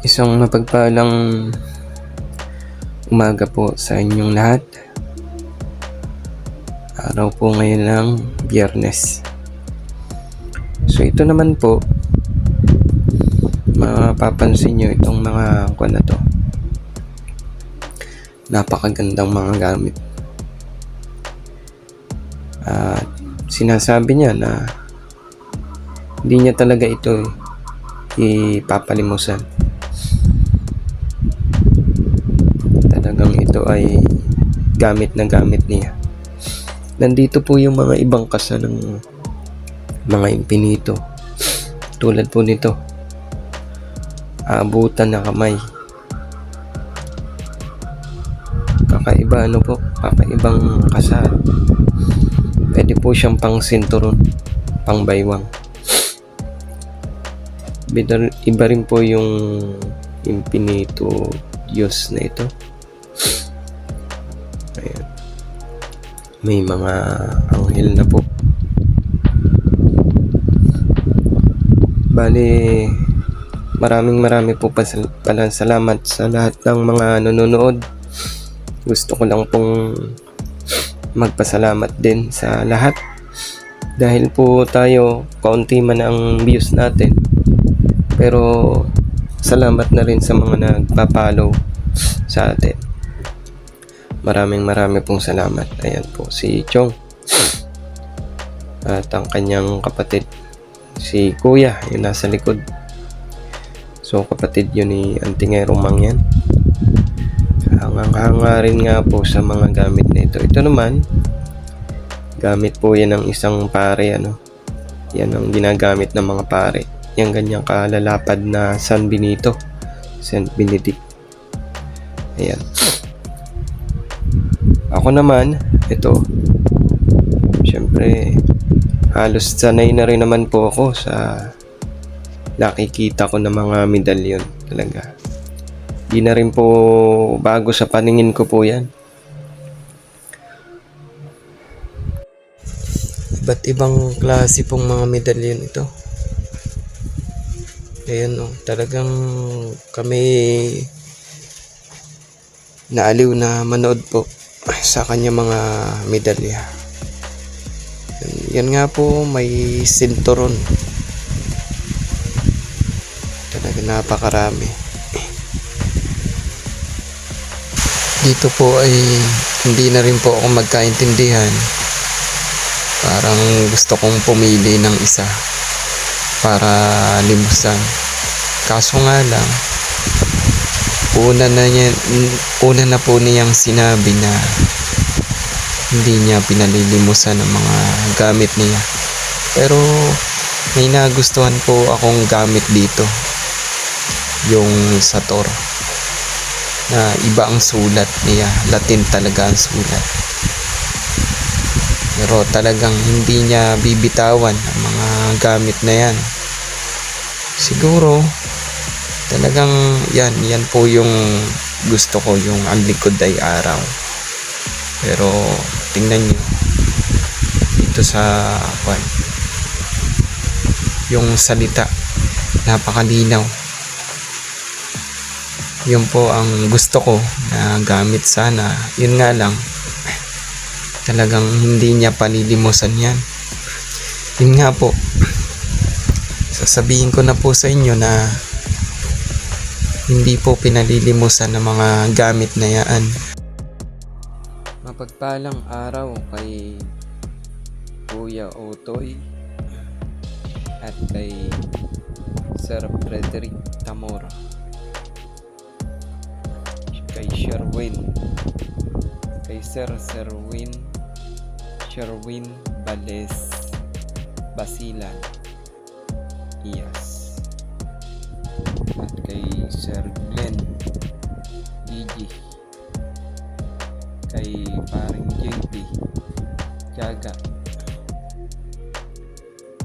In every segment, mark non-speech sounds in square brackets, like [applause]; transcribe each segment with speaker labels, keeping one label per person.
Speaker 1: Isang mapagpalang umaga po sa inyong lahat. Araw po ngayon ng biyernes. So ito naman po, mapapansin nyo itong mga kuwan na to. Napakagandang mga gamit. At sinasabi niya na hindi niya talaga ito ipapalimusan. Talagang ito ay gamit na gamit niya. Nandito po yung mga ibang kasa ng mga impinito. Tulad po nito. Aabutan na kamay. Kakaiba ano po, kakaibang kasa. Pwede po siyang pang sinturon, pang baywang. Iba rin po yung Infinito Diyos na ito. Ayan. May mga anghel na po. Bali, maraming marami po pala salamat sa lahat ng mga nanonood. Gusto ko lang pong magpasalamat din sa lahat. Dahil po tayo, kaunti man ang views natin. Pero salamat na rin sa mga nagpa-follow sa atin. Maraming marami pong salamat. Ayan po si Chong. At ang kanyang kapatid si Kuya, yung nasa likod. So kapatid yun ni Antingero Mang yan. Hangang-hanga rin nga po sa mga gamit na ito. Ito naman, gamit po yan ng isang pare ano. Yan ang ginagamit ng mga pare. Yung ganyang kalalapad na San Benito. Saint Benedict. Ayan. Ako naman, ito. Siyempre, halos sanay na rin naman po ako sa nakikita ko ng mga medalyon talaga. Di na rin po bago sa paningin ko po yan. Iba't ibang klase pong mga medalyon ito. Ayan o, talagang kami naaliw na manood po sa kanya mga medalya. Yan, nga po, may sinturon. Talaga napakarami. Dito po ay hindi na rin po ako magkaintindihan. Parang gusto kong pumili ng isa para limusan. Kaso nga lang, una na niya, una na po niyang sinabi na hindi niya pinalilimusan ng mga gamit niya. Pero may nagustuhan po akong gamit dito. Yung sa Tor. Na iba ang sulat niya. Latin talaga ang sulat. Pero talagang hindi niya bibitawan ang mga gamit na yan. Siguro, talagang yan, yan po yung gusto ko, yung ang likod ay araw. Pero tingnan nyo, dito sa kwan, yung salita, napakalinaw. Yun po ang gusto ko na gamit sana. Yun nga lang, talagang hindi niya palilimusan yan. Yun nga po, sasabihin ko na po sa inyo na hindi po pinalilimusan ng mga gamit na yan. Mapagpalang araw kay Kuya Otoy at kay Sir Frederick Tamora. Kay Sherwin kay Sir Sherwin Sherwin Bales Basilan Iyas at kay Sir Glenn Gigi kay paring JP Tiaga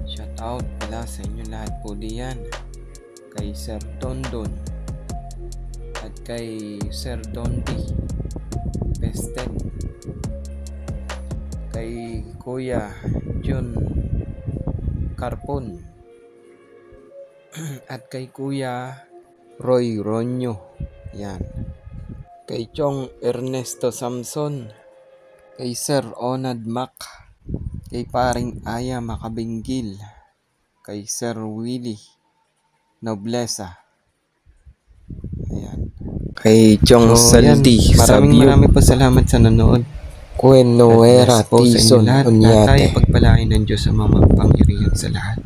Speaker 1: shout out pala sa inyo lahat po diyan. Kay Sir Dondon at kay Sir Dondi Pestet kay Kuya Jun Carpon [clears throat] at kay Kuya Roy Ronyo. Yan. Kay Chong Ernesto Samson. Kay Sir Onad Mac. Kay paring Aya Makabinggil. Kay Sir Willie Noblesa. Ayan. Kay Chong
Speaker 2: So,
Speaker 1: Saldi.
Speaker 2: yan. Maraming maraming po salamat sa nanood. Inyo
Speaker 1: Tison.
Speaker 2: Lahat tayo pagpalain ng Diyos sa mga makapangyarihan sa lahat.